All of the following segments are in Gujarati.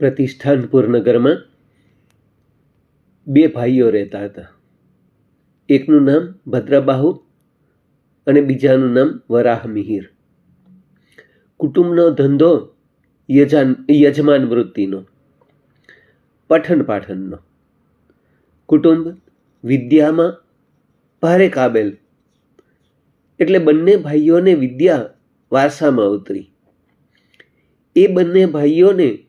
પ્રતિષ્ઠાનપુર નગરમાં બે ભાઈઓ રહેતા હતા. એકનું નામ ભદ્રબાહુ અને બીજાનું નામ વરાહ મિહિર. કુટુંબનો ધંધો યજાન, યજમાન વૃત્તિનો પઠન પાઠનનો કુટુંબ વિદ્યામાં ભારે કાબેલ એટલે બંને ભાઈઓને વિદ્યા વારસામાં ઉતરી. એ બંને ભાઈઓને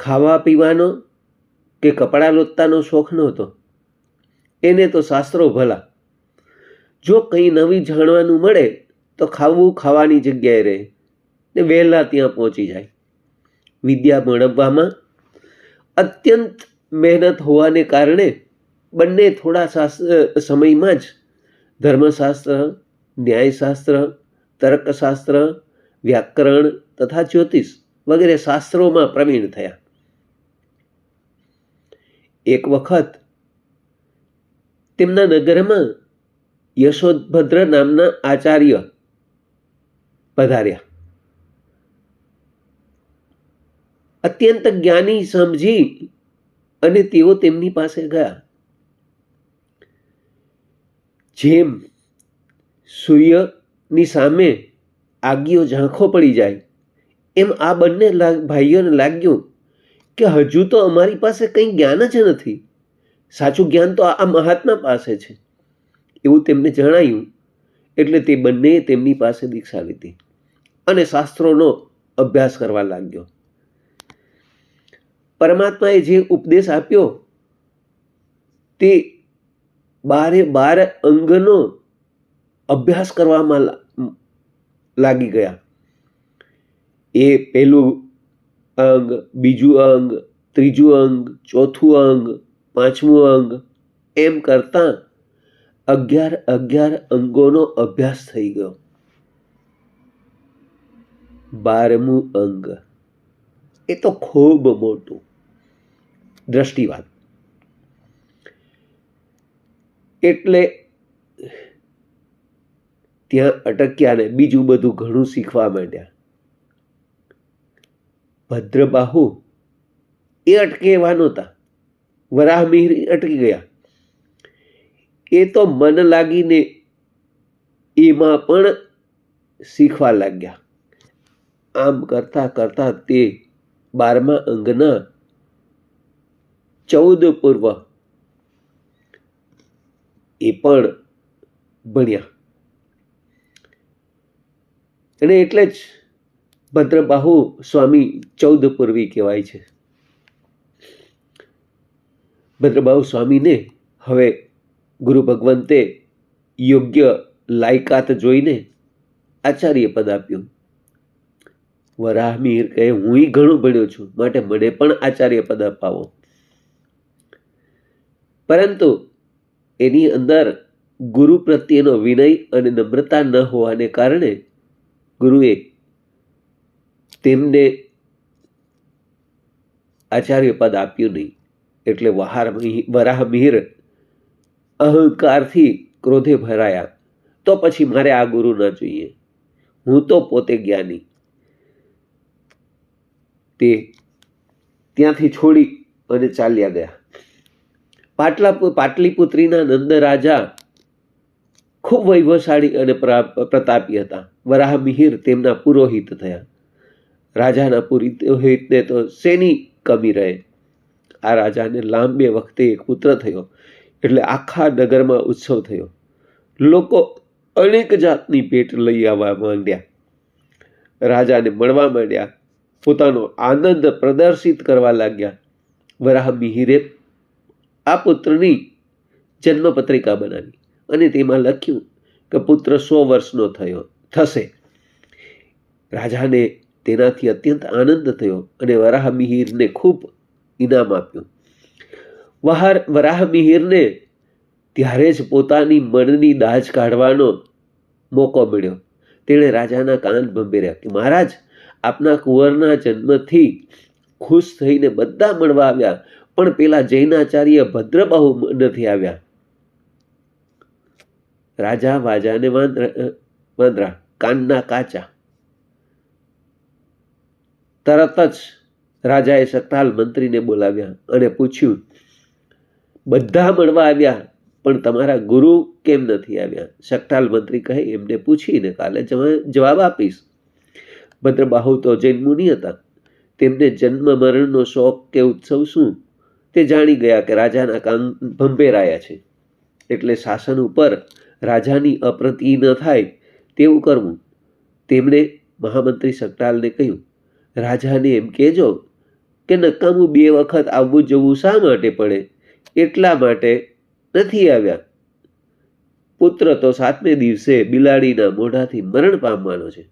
ખાવા પીવાનો કે કપડાં લોત્તાનો શોખ નહોતો? એને તો શાસ્ત્રો ભલા. જો કંઈ નવી જાણવાનું મળે, તો ખાવું ખાવાની જગ્યાએ રહે ને વહેલા ત્યાં પહોંચી જાય. વિદ્યા મળવવામાં અત્યંત મહેનત હોવાને કારણે બંને થોડા શાસ્ત્ર સમયમાં જ ધર્મશાસ્ત્ર, ન્યાયશાસ્ત્ર, તર્કશાસ્ત્ર, વ્યાકરણ તથા જ્યોતિષ વગેરે શાસ્ત્રોમાં પ્રવીણ થયા. એક વખત તેમના નગરમાં યશોદભદ્ર નામના આચાર્ય પધાર્યા. અત્યંત જ્ઞાની, સમજી અને તેઓ તેમની પાસે ગયા. જેમ સૂર્યની સામે આગિયો ઝાંખો પડી જાય, એમ આ બંને ભાઈઓને લાગ્યું કે હજુ તો અમારી પાસે કંઈ જ્ઞાન જ નથી. સાચું જ્ઞાન તો આ મહાત્મા પાસે છે. એવું તેમને જણાયું એટલે તે બંનેએ તેમની પાસે દીક્ષા લીધી અને શાસ્ત્રોનો અભ્યાસ કરવા લાગ્યો. પરમાત્માએ જે ઉપદેશ આપ્યો તે બારે બાર અંગનો અભ્યાસ કરવામાં લાગી ગયા. એ પેલું અંગ, બીજું અંગ, ત્રીજું અંગ, ચોથું અંગ, પાંચમું અંગ, એમ કરતાં અગિયાર અગિયાર અંગોનો અભ્યાસ થઈ ગયો. બારમું અંગ. એ તો ખૂબ મોટું દ્રષ્ટિવાદ. એટલે ત્યાં અટક્યા ને બીજું બધું ઘણું શીખવા માંડ્યા. ભદ્રબાહુ. એ અટકે એવા નહોતા. વરાહમિહિર અટકી ગયા. એ તો મન લાગીને એમાં પણ શીખવા લાગ્યા. આમ કરતા કરતા તે બારમા અંગના ચૌદ પૂર્વ એ પણ ભણ્યા. અને એટલે જ ભદ્રબાહુ સ્વામી ચૌદ પૂર્વી કહેવાય છે. ભદ્રબાહુ સ્વામીને હવે ગુરુ ભગવંતે યોગ્ય લાયકાત જોઈને આચાર્ય પદ આપ્યું. વરાહમીર કહે હું ઘણું ભણ્યો છું, માટે મને પણ આચાર્ય પદ અપાવો. પરંતુ એની અંદર ગુરુ પ્રત્યેનો વિનય અને નમ્રતા ન હોવાને કારણે ગુરુએ તેમને આચાર્ય પદ આપ્યું નહીં. એટલે વહાર વરાહ મિહિર અહંકારથી ક્રોધે ભરાયા. તો પછી મારે આ ગુરુ ન જોઈએ. હું તો પોતે જ્ઞાની. તે ત્યાંથી છોડી અને ચાલ્યા ગયા. પાટલા પાટલીપુત્રીના નંદ રાજા ખૂબ વૈભવશાળી અને પ્રા- પ્રતાપી હતા. વરાહમિહિર તેમના પુરોહિત થયા. રાજાના પુરોહિતને તો શેની કમી રહે? આ રાજાને લાંબે વખતે એક પુત્ર થયો, એટલે આખા નગરમાં ઉત્સવ થયો. લોકો અનેક જાતની ભેટ લઈ આવવા માંડ્યા. રાજાને મળવા માંડ્યા, પોતાનો આનંદ પ્રદર્શિત કરવા લાગ્યા. વરાહ મિહિરે આ પુત્રની જન્મપત્રિકા બનાવી અને તેમાં લખ્યું કે પુત્ર સો વર્ષનો થયો, થશે. રાજાને તેનાથી અત્યંત આનંદ થયો અને વરાહમિહિરને ખૂબ ઇનામ આપ્યું. વહાર વરાહમિહિરને ત્યારે જ પોતાની મનની દાજ કાઢવાનો મોકો મળ્યો. તેણે રાજાના કાન ભંભેર્યા કે, મહારાજ, આપના કુંવરના જન્મથી ખુશ થઈને બધા મળવા આવ્યા, પણ પેલા જૈનાચાર્ય ભદ્રબાહુ નથી આવ્યા. રાજા વાજાને વાંદરા કાનના કાચા તરત જ રાજાએ શકતાલ મંત્રીને બોલાવ્યા અને પૂછ્યું, બધા મળવા આવ્યા, પણ તમારા ગુરુ કેમ નથી આવ્યા? શકતાલ મંત્રી કહે, એમને પૂછીને કાલે જવા- જવાબ આપીશ. ભદ્રબાહુ તો જૈન મુનિ હતા. તેમને જન્મ મરણનો શોખ કે ઉત્સવ શું તે જાણી ગયા કે રાજાના કામ ભંભેરાયા છે. એટલે શાસન ઉપર રાજાની અપ્રતિ ન થાય તેવું કરવું, તેમણે મહામંત્રી શકટાલને કહ્યું રાજાને એમ કહેજો કે નકામું બે વખત આવવું જવું શા માટે પડે? એટલા માટે નથી આવ્યા. પુત્ર તો સાતમે દિવસે બિલાડીના મોઢાથી મરણ પામવાનો છે.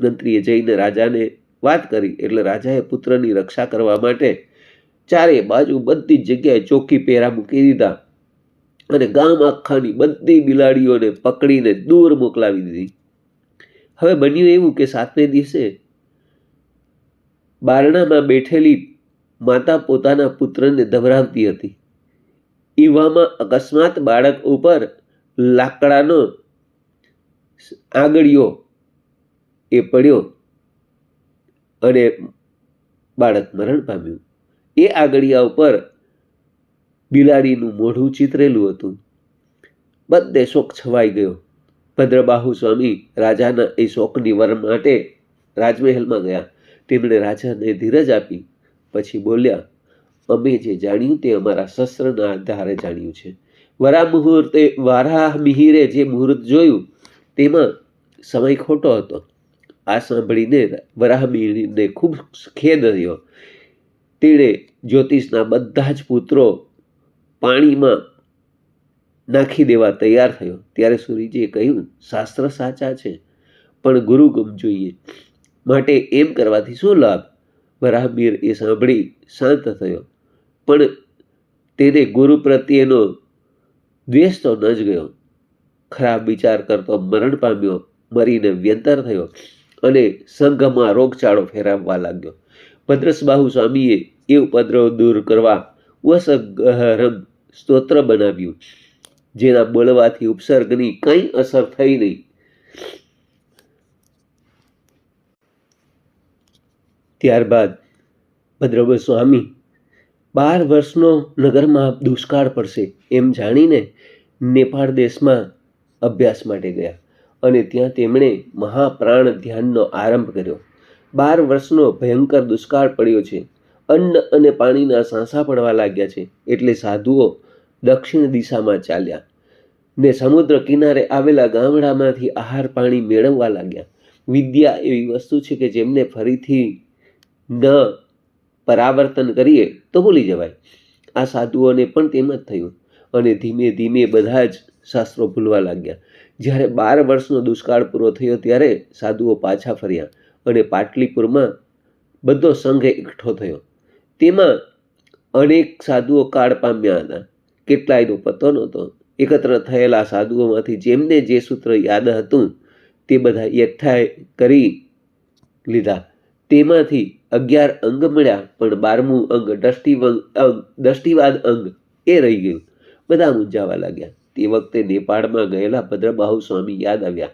મંત્રીએ જઈને રાજાને વાત કરી. એટલે રાજાએ પુત્રની રક્ષા કરવા માટે ચારે બાજુ બધી જ જગ્યાએ ચોકી પહેરા મૂકી દીધા અને ગામ આખાની બધી બિલાડીઓને પકડીને દૂર મોકલાવી દીધી. હવે બન્યું એવું કે સાતમે દિવસે બારણામાં બેઠેલી માતા પોતાના પુત્રને ધવરાવતી હતી. એવામાં અકસ્માત બાળક ઉપર લાકડાનો આગળિયો એ પડ્યો અને બાળક મરણ પામ્યું. એ આગળિયા ઉપર બિલાડીનું મોઢું ચિતરેલું હતું. બધે શોક છવાઈ ગયો. ભદ્રબાહુ સ્વામી રાજાના એ શોક નિવારણ માટે રાજમહેલમાં ગયા. તેમણે રાજાને ધીરજ આપી, પછી બોલ્યા, અમે જે જાણ્યું તે અમારા શસ્ત્રના આધારે જાણ્યું છે. વરા મુહૂર્તે, વારાહ મિહિરે જે મુહૂર્ત જોયું, તેમાં સમય ખોટો હતો. આ સાંભળીને વરાહમિહિરને ખૂબ ખેદ રહ્યો તેણે જ્યોતિષના બધા જ પુત્રો પાણીમાં નાખી દેવા તૈયાર થયો. ત્યારે સૂર્યજીએ કહ્યું, શાસ્ત્ર સાચા છે, પણ ગુરુગમ જોઈએ. માટે એમ કરવાથી શું લાભ? વરાહમીર એ સાંભળી શાંત થયો. પણ તેને ગુરુ પ્રત્યેનો દ્વેષ તો ન જ ગયો. ખરાબ વિચાર કરતો મરણ પામ્યો, મરીને વ્યંતર થયો અને સંઘમાં રોગચાળો ફેરવવા લાગ્યો. ભદ્રસબાહુ સ્વામીએ એ ઉપદ્રવ દૂર કરવા વસગહરમ સ્તોત્ર બનાવ્યું, જેના બોલવાથી ઉપસર્ગની કંઈ અસર થઈ નહીં. ત્યારબાદ ભદ્રવ સ્વામી, બાર વર્ષનો નગરમાં દુષ્કાળ પડશે એમ જાણીને નેપાળ દેશમાં અભ્યાસ માટે ગયા અને ત્યાં તેમણે મહાપ્રાણ ધ્યાનનો આરંભ કર્યો. બાર વર્ષનો ભયંકર દુષ્કાળ પડ્યો છે. અન્ન અને પાણીના સાંસા પડવા લાગ્યા છે એટલે સાધુઓ દક્ષિણ દિશામાં ચાલ્યા ને સમુદ્ર કિનારે આવેલા ગામડામાંથી આહાર પાણી મેળવવા લાગ્યા. વિદ્યા એવી વસ્તુ છે કે જેમને ફરીથી ન પરાવર્તન કરીએ તો ભૂલી જવાય. આ સાધુઓને પણ તેમ જ થયું અને ધીમે ધીમે બધા જ શાસ્ત્રો ભૂલવા લાગ્યા. જ્યારે બાર વર્ષનો દુષ્કાળ પૂરો થયો ત્યારે સાધુઓ પાછા ફર્યા અને પાટલીપુરમાં બધો સંઘ એકઠો થયો. તેમાં અનેક સાધુઓ કાળ પામ્યા હતા. કેટલાયનો પતો નહોતો. એકત્ર થયેલા સાધુઓમાંથી જેમને જે સૂત્ર યાદ હતું તે બધા એકઠા કરી લીધા. તેમાંથી અગિયાર અંગ મળ્યા, પણ બારમું અંગ દષ્ટિવંગ અંગ દષ્ટિવાદ અંગ એ રહી ગયું. બધા મૂંઝાવા લાગ્યા. તે વખતે નેપાળમાં ગયેલા ભદ્રબાહુ સ્વામી યાદ આવ્યા.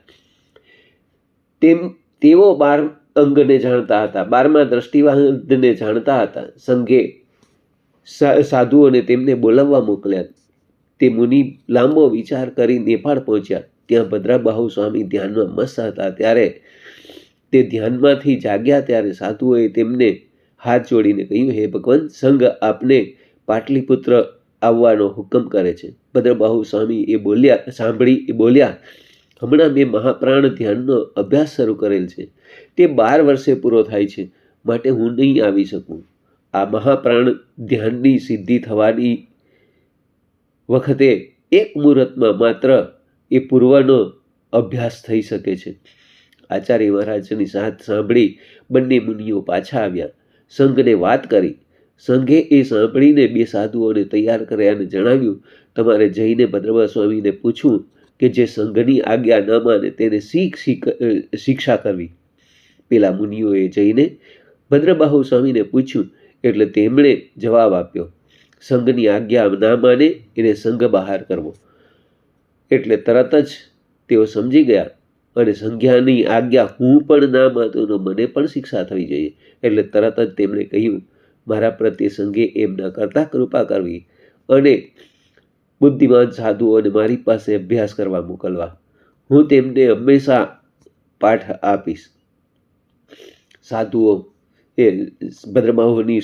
તેમ, તેઓ બાર અંગને જાણતા હતા. બારમા દ્રષ્ટિવાદને જાણતા હતા. સંઘે સાધુઓને તેમને બોલાવવા મોકલ્યા. તે મુનિ લાંબો વિચાર કરી નેપાળ પહોંચ્યા. ત્યાં ભદ્રબાહુ સ્વામી ધ્યાનમાં મસ્ત હતા. ત્યારે તે ધ્યાનમાંથી જાગ્યા ત્યારે સાધુઓએ તેમને હાથ જોડીને કહ્યું, હે ભગવાન સંઘ આપને પાટલીપુત્ર આવવાનો હુકમ કરે છે. ભદ્રબાહુ સ્વામી એ બોલ્યા, સાંભળી, એ બોલ્યા, હમણાં મેં મહાપ્રાણ ધ્યાનનો અભ્યાસ શરૂ કરેલ છે. તે બાર વર્ષે પૂરો થાય છે. માટે હું નહીં આવી શકું. આ મહાપ્રાણ ધ્યાનની સિદ્ધિ થવાની વખતે એક મુહૂર્તમાં માત્ર એ પૂર્વનો અભ્યાસ થઈ શકે છે. આચાર્ય મહારાજની સાથ સાંભળી બંને મુનિઓ પાછા આવ્યા. સંઘને વાત કરી. સંઘે એ સાંભળીને બે સાધુઓને તૈયાર કર્યા અને જણાવ્યું, તમારે જઈને ભદ્રબા સ્વામીને પૂછવું કે જે સંઘની આજ્ઞા ન માને તેને શીખ શિક્ષા કરવી. પેલા મુનિઓએ જઈને ભદ્રબાહુ સ્વામીને પૂછ્યું, એટલે તેમણે જવાબ આપ્યો, સંઘની આજ્ઞા ના માને, એને સંઘ બહાર કરવો. એટલે તરત જ તેઓ સમજી ગયા અને સંજ્ઞાની આજ્ઞા હું પણ ના માનતો તો મને પણ શિક્ષા થવી જોઈએ. એટલે તરત જ તેમણે કહ્યું, મારા પ્રત્યે સંઘે એમ ન કરતા કૃપા કરવી અને બુદ્ધિમાન સાધુઓને મારી પાસે અભ્યાસ કરવા મોકલવા. હું તેમને હંમેશા પાઠ આપીશ. સાધુઓ એ ભદ્રમાહોની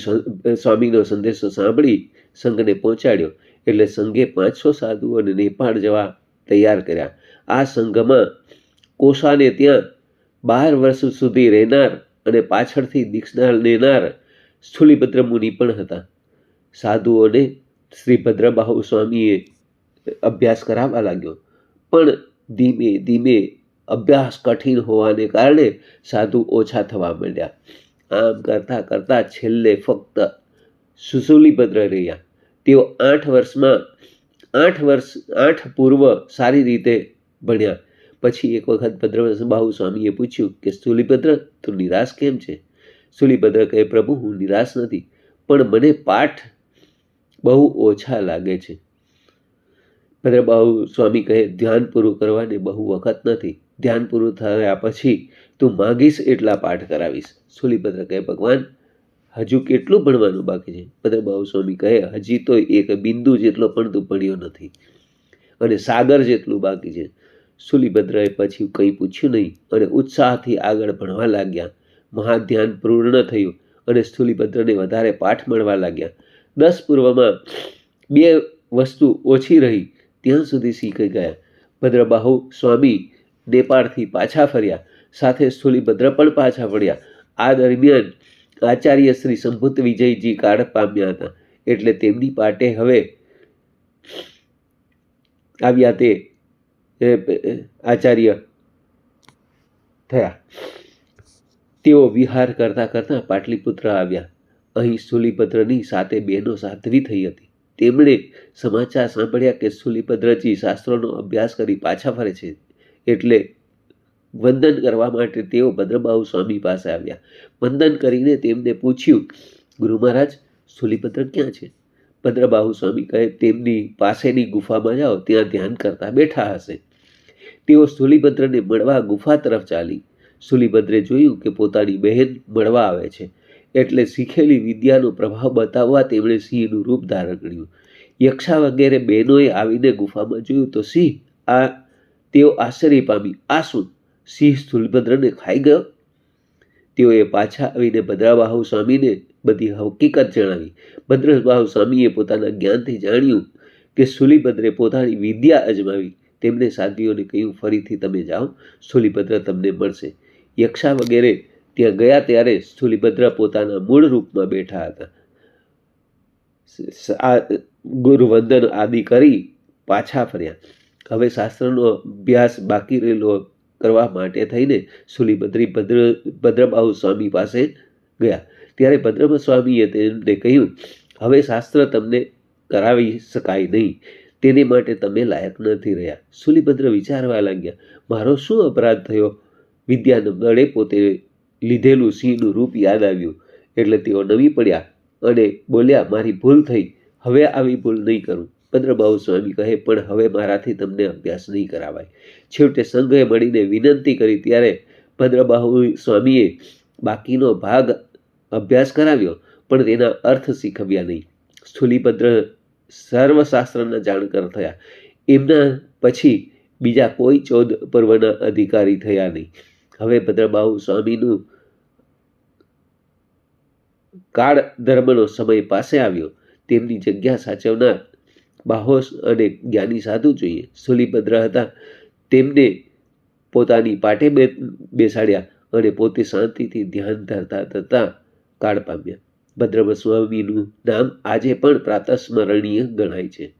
સ્વામીનો સંદેશો સાંભળી સંઘને પહોંચાડ્યો. એટલે સંઘે પાંચસો સાધુઓને નેપાળ જવા તૈયાર કર્યા. આ સંઘમાં કોસાને ત્યાં બાર વર્ષ સુધી રહેનાર અને પાછળથી દીક્ષા લેનાર સ્થુલીભદ્ર મુનિ પણ હતા. સાધુઓને શ્રીભદ્ર બાહુ સ્વામીએ અભ્યાસ કરાવવા લાગ્યો, પણ ધીમે ધીમે અભ્યાસ કઠિન હોવાને કારણે સાધુ ઓછા થવા માંડ્યા. આમ કરતાં કરતાં છેલ્લે ફક્ત સુસુલીભદ્ર રહ્યા. તેઓ આઠ વર્ષમાં, આઠ વર્ષ, આઠ પૂર્વ સારી રીતે ભણ્યા. પછી એક વખત ભદ્રબાહુ સ્વામીએ પૂછ્યું કે સ્થુલીભદ્ર તું નિરાશ કેમ છે? સ્થુલીભદ્ર કહે, પ્રભુ, હું નિરાશ નથી, પણ મને પાઠ બહુ ઓછા લાગે છે. ભદ્રબાહુ સ્વામી કહે, ધ્યાન પૂરું કરવાને બહુ વખત નથી. ધ્યાન પૂરું થયા પછી તું માગીશ એટલા પાઠ કરાવીશ. સુલીભદ્ર કહે, ભગવાન, હજુ કેટલું ભણવાનું બાકી છે? ભદ્રબાહુ સ્વામી કહે, હજી તો એક બિંદુ જેટલો પણ તું ભણ્યો નથી અને સાગર જેટલું બાકી છે. સુલીભદ્રએ પછી કંઈ પૂછ્યું નહીં અને ઉત્સાહથી આગળ ભણવા લાગ્યા. મહાધ્યાન પૂર્ણ થયું અને સ્થુલીભદ્રને વધારે પાઠ મળવા લાગ્યા. દસ પૂર્વમાં બે વસ્તુ ઓછી રહી, ત્યાં સુધી શીખી ગયા. ભદ્રબાહુ સ્વામી નેપાળથી પાછા ફર્યા, સાથે સ્થુલીભદ્ર પણ પાછા ફર્યા આ દરમિયાન આચાર્ય શ્રી સંભૂત વિજયજી કાળ પામ્યા હતા. એટલે તેમની પાટે હવે આવ્યા તે આચાર્ય થયા. તેઓ વિહાર કરતાં કરતાં પાટલીપુત્ર આવ્યા. અહીં સુલીભદ્રની સાથે બહેનો સાધ્વી થઈ હતી. તેમણે સમાચાર સાંભળ્યા કે સુલીભદ્રજી શાસ્ત્રોનો અભ્યાસ કરી પાછા ફરે છે એટલે વંદન કરવા માટે તેઓ ભદ્રબાહુ સ્વામી પાસે આવ્યા. વંદન કરીને તેમને પૂછ્યું, ગુરુ મહારાજ સુલીભદ્ર ક્યાં છે? ભદ્રબાહુ સ્વામી કહે, તેમની પાસેની ગુફામાં જાઓ, ત્યાં ધ્યાન કરતા બેઠા હશે. તેઓ સુલીભદ્રને મળવા ગુફા તરફ ચાલી. સુલીભદ્રે જોયું કે પોતાની બહેન મળવા આવે છે, એટલે શીખેલી વિદ્યાનો પ્રભાવ બતાવવા તેમણે સિંહનું રૂપ ધારણ કર્યું. યક્ષા વગેરે બહેનોએ આવીને ગુફામાં જોયું તો સિંહ આ, તેઓ આશ્ચર્ય પામી, આ શું? સિંહ સુલભદ્રને ખાઈ ગયો? તેઓએ પાછા આવીને ભદ્રાબાહુ સ્વામીને બધી હકીકત જણાવી. ભદ્રબાહુ સ્વામીએ પોતાના જ્ઞાનથી જાણ્યું કે સુલીભદ્રે પોતાની વિદ્યા અજમાવી. તેમણે સાધ્વીઓને કહ્યું, ફરીથી તમે જાઓ, સુલીભદ્ર તમને મળશે. યક્ષા વગેરે ત્યાં ગયા ત્યારે સુલીભદ્ર પોતાના મૂળ રૂપમાં બેઠા હતા. ગુરુવંદન આદિ કરી પાછા ફર્યા. હવે શાસ્ત્રનો અભ્યાસ બાકી રહેલો કરવા માટે થઈને સુલીભદ્રી ભદ્ર, ભદ્રબાહુ સ્વામી પાસે ગયા. ત્યારે ભદ્રબ સ્વામીએ તેમને કહ્યું, હવે શાસ્ત્ર તમને કરાવી શકાય નહીં. તેને માટે તમે લાયક નથી રહ્યા. સુલીભદ્ર વિચારવા લાગ્યા, મારો શું અપરાધ થયો? વિદ્યાનંદળે પોતે લીધેલું સિંહનું રૂપ યાદ આવ્યું, એટલે તેઓ નવી પડ્યા અને બોલ્યા, મારી ભૂલ થઈ. હવે આવી ભૂલ નહીં કરું. ભદ્રબાહુ સ્વામી કહે, પણ હવે મારાથી તમને અભ્યાસ નહીં કરાવાય. છેવટે સંઘએ મળીને વિનંતી કરી, ત્યારે ભદ્રબાહુ સ્વામીએ બાકીનો ભાગ અભ્યાસ કરાવ્યો, પણ તેના અર્થ શીખવ્યા નહીં. સ્થુલીભદ્ર સર્વશાસ્ત્રના જાણકાર થયા. એમના પછી બીજા કોઈ ચૌદ પર્વના અધિકારી થયા નહીં. હવે ભદ્રબાહુ સ્વામીનું કાળ ધર્મનો સમય પાસે આવ્યો. તેમની જગ્યા સાચવનાર બાહોશ અને જ્ઞાની સાધુ જોઈએ. સુલીભદ્ર હતા. તેમને પોતાની પાટે બેસાડ્યા અને પોતે શાંતિથી ધ્યાન ધરતા થતાં કાળ પામ્યા. ભદ્રમ સ્વામીનું નામ આજે પણ પ્રાતસ્મરણીય ગણાય છે.